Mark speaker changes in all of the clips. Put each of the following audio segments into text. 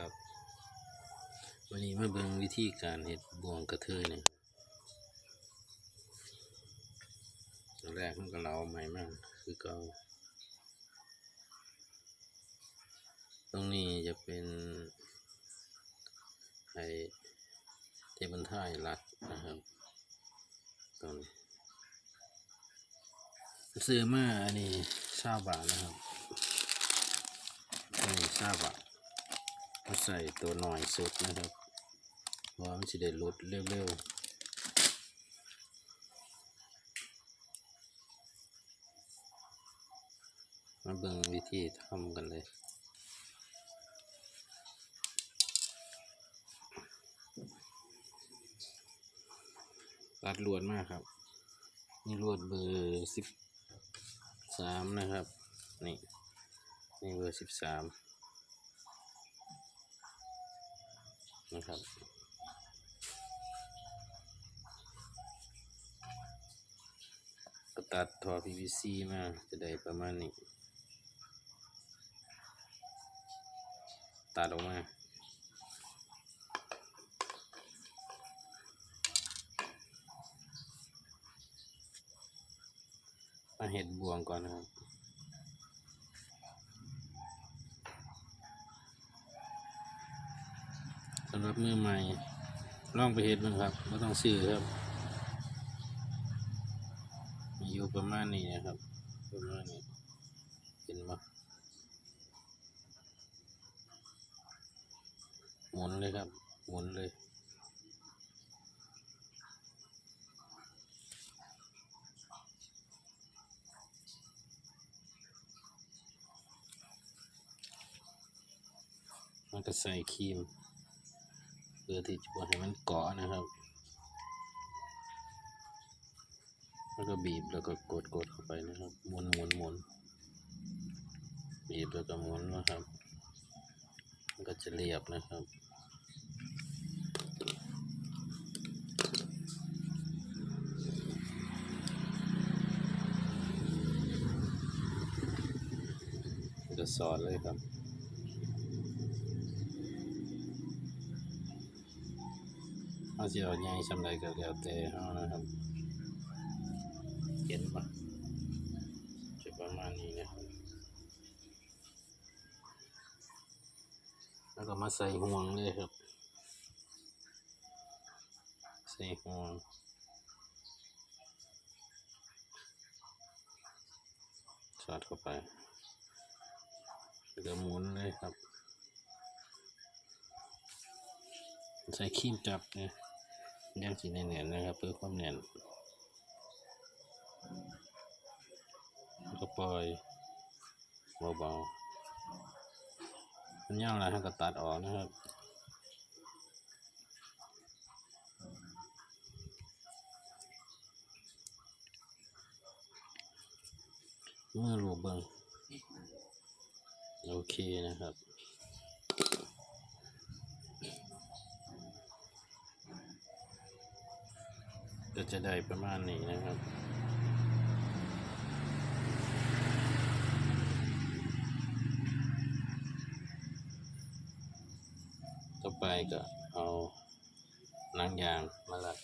Speaker 1: ครับ วันนี้มาเบิ่งวิธีการเฮ็ดบวงกระเทยเนี่ยอันแรกมันก็เราใหม่มากคือเก็ตรงนี้จะเป็นไอเทบันท่ายรัดนะครับตรงนี้ซื้อมาอันนี้ชาบาทนะครับอันนี้ชาบาท มาใส่ตัวหน่อยสุดนะครับเพราะว่ามันจะได้หลุดเร็วๆมาเบิ่งวิธีทำกันเลย ตัดลวดมากครับ นี่ลวดเบอร์สิบสามนะครับ นี่ นี่เบอร์สิบสาม นะครับ ก็ตัดท่อ PVC มาจะได้ประมาณนี้ ตัดออกมามาเห็ดบวงก่อนนะครับำหรับมือใหม่ลองไปเห็ดบ้งครับไม่ต้องซื้อครับมีอยู่ประมาณนี้นะครับประมาณนี้เห็นไหมหมุนเลยครับหมุนเลยมันก็ใส่ครีม เพื่อที่จะให้มันเกาะนะครับ แล้วก็บีบแล้วก็กดกดเข้าไปนะครับหมุนหมุนหมุนบีบแล้วก็หมุนนะครับ มันก็จะเรียบนะครับจะสอนเลยครับ เอาสิเอาใหญ่สำไรก็แล้วแต่เฮานะครับเห็นปะจะประมาณนี้นะครับแล้วก็มาใส่ห่วงเลยครับ ใส่ห่วงสอดเข้าไปแล้วก็หมุนเลยครับ ใส่ครีมจับเนี่ย ย่างสีแน่นๆนะครับเพื่อความแน่นแล้วก็ปล่อยเบาๆมันย่างอะไรให้ก็ตัดออกนะครับเมื่อรูเบิงโอเคนะครับ ก็จะได้ประมาณนี้นะครับต่อไปก็เอาหนังยางมาลัด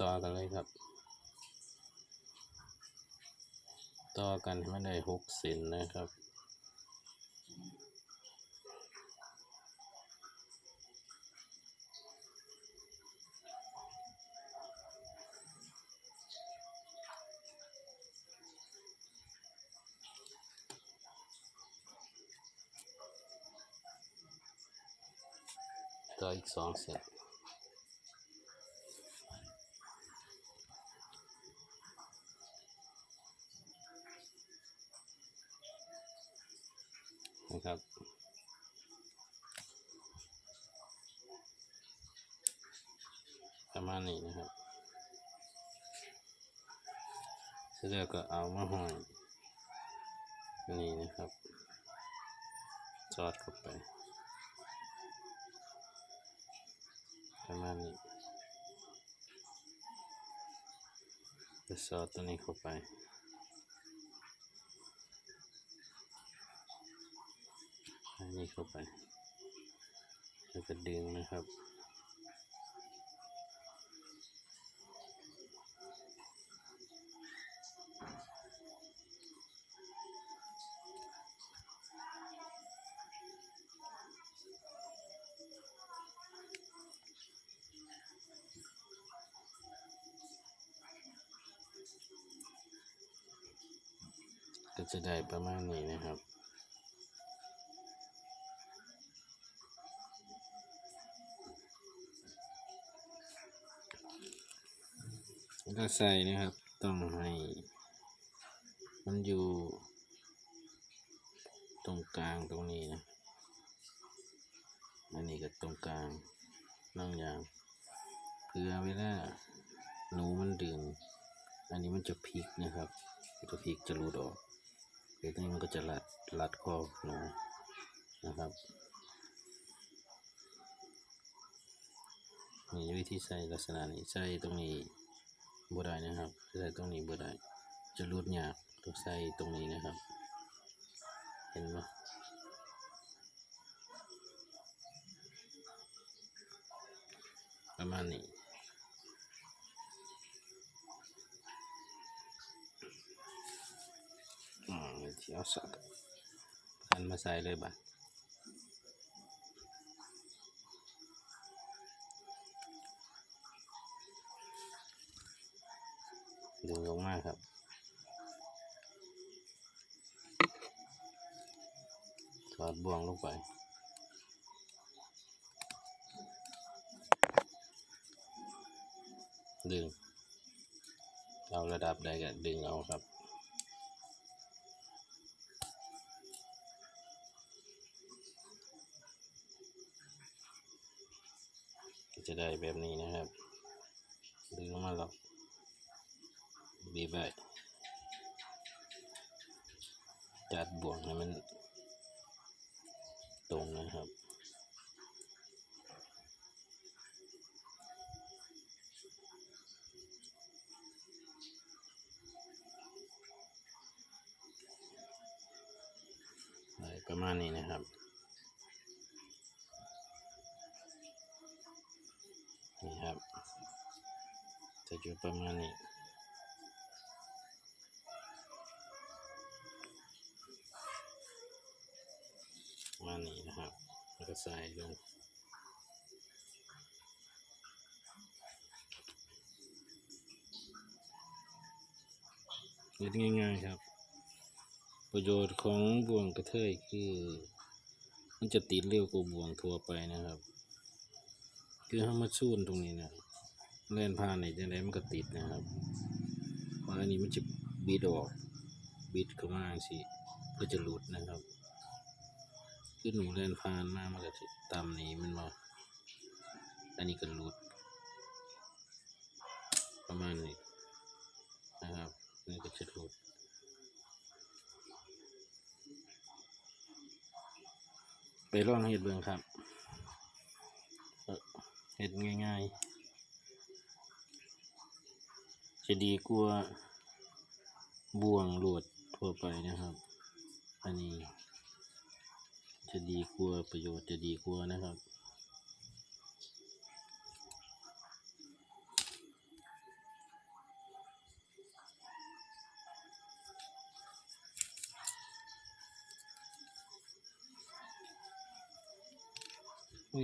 Speaker 1: ต่อกันเลยครับ ต่อกันให้มันได้หกเซนนะครับต่ออีกสองเซนนะครับ ประมาณนี้นะครับเสร็จแล้วก็เอามาห้อยนี่นะครับจอดเข้าไปประมาณนี้จะสอดตัวนี้เข้าไปอันนี้เข้าไปแล้วก็ดึงนะครับ ก็จะได้ประมาณนี้นะครับแล้วก็ใส่นะครับต้องให้ มันอยู่ ตรงกลางตรงนี้นะอันนี้ก็ตรงกลางนั่งอย่างเพื่อเวลาหนูมันดึง อันนี้มันจะพลิกนะครับมันจะพลิกจะรูดออก เดี๋ยวตรงนี้มันก็จะรัดรัดคอหนูนะครับนี่วิธีใส่ลักษณะนี้ใส่ตรงนี้บ่ได้นะครับใส่ตรงนี้บ่ได้จะรูดยากต้องใส่ตรงนี้นะครับ เห็นไหมประมาณนี้ อ่าี่ยวสักพันมาใส่เลยบัดดึงลงมากครับถอดบ่วงลงไปดึง เอาระดับใดก็ดึงเอาครับ ได้แบบนี้นะครับ ดึงมาแล้วบีบไว้จัดบ่วงให้มันตรงนะครับได้ประมาณนี้นะครับ อยู่ประมาณนี้ประมาณนี้นะครับแล้วก็ใส่ลงเฮ็ดง่ายๆครับ ประโยชน์ของบ่วงกระเทยคือ มันจะติดเร็วกว่าบ่วงทั่วไปนะครับ คือถ้ามาชูนตรงนี้เนี่ย แล่นผ่านในจังไดมันก็ติดนะครับเพราะอันนี้มันจะบิดออก บิดเข้ามาสิเพื่อจะหลุดนะครับคือหนูแล่นผ่านมามันก็สิตามนี้มันมาอันนี้ก็หลุด ประมาณนี้นะครับนี่ก็จะหลุดไปลองเฮ็ดเบิ่งครับเอ่อเฮ็ดง่ายๆ จะดีกว่าบ่วงหลวดทั่วไปนะครับ อันนี้ จะดีกว่าประโยชน์จะดีกว่านะครับ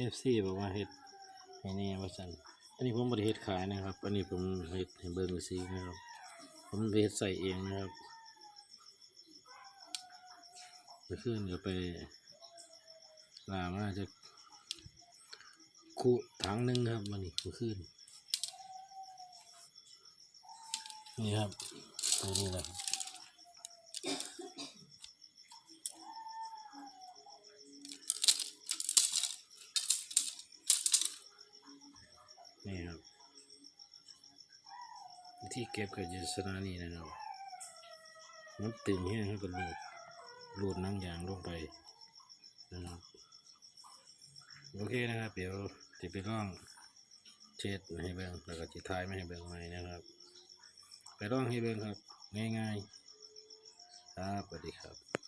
Speaker 1: เอฟซีบอกว่าเฮ็ดให้นี่ว่าซั่น นนี้ผมบ่ได้เฮ็ดขายนะครับ อันนี้ผมเฮ็ดให้เบิ่งซื่อๆนะครับ ผมเฮ็ดใส่เองนะครับเมื่อคืนก็ไปลามาจากคุถังหนึ่งครับมันนี่เมื่อคืนนี่ครับตัวนี้แหละครับนี่ครับวิธี เก็บกับยสนานี่นะครับมันตึงแห้งให้ก็รูดรูดนังยางลงไปนะครับโอเคนะครับ เดี๋ยวจะไปลองเช็ดให้เบิ่งแล้วก็จะทายไม่ให้เบิ่งใหม่นะครับ ไปลองให้เบิ่งครับ ง่ายๆครับสวัสดีครับ